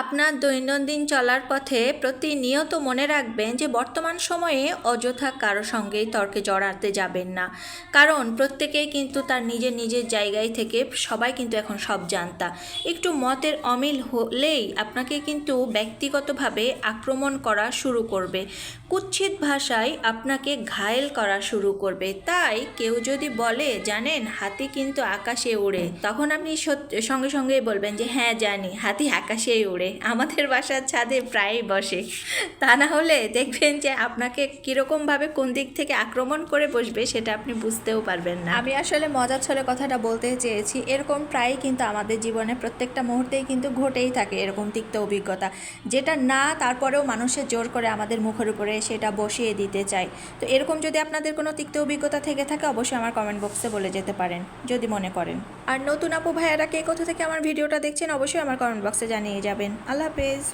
আপনার দৈনন্দিন চলার পথে প্রতিনিয়ত মনে রাখবেন যে বর্তমান সময়ে অযথা কারও সঙ্গেই তর্কে জড়াতে যাবেন না। কারণ প্রত্যেকেই কিন্তু তার নিজের নিজের জায়গায় থেকে সবাই কিন্তু এখন সব জানতা। একটু মতের অমিল হলেই আপনাকে কিন্তু ব্যক্তিগতভাবে আক্রমণ করা শুরু করবে। কুৎসিত ভাষায় আপনাকে ঘায়েল করা শুরু করবে। তাই কেউ যদি বলে, জানেন, হাতি কিন্তু আকাশে উড়ে তখন আপনি সঙ্গে সঙ্গেই বলবেন যে হ্যাঁ জানি, হাতি আকাশেই উড়ে আমাদের বাসার ছাদে প্রায়ই বসে। তা না হলে দেখবেন যে আপনাকে কীরকমভাবে কোন দিক থেকে আক্রমণ করে বসবে সেটা আপনি বুঝতেও পারবেন না। আমি আসলে মজার ছলে কথাটা বলতে চেয়েছি, এরকম প্রায়ই কিন্তু আমাদের জীবনে প্রত্যেকটা মুহূর্তেই কিন্তু ঘটেই থাকে এরকম তিক্ত অভিজ্ঞতা। যেটা না, তারপরেও মানুষের জোর করে আমাদের মুখের উপরে সেটা বসিয়ে দিতে চায়। তো এরকম যদি আপনাদের কোনো তিক্ত অভিজ্ঞতা থেকে থাকে, অবশ্যই আমার কমেন্ট বক্সে বলে যেতে পারেন, যদি মনে করেন। আর নতুন আপু ভাইয়ারা কে, কোথা থেকে আমার ভিডিওটা দেখছেন, অবশ্যই আমার কমেন্ট বক্সে জানিয়ে যাবেন। আল্লাহ হাফেজ।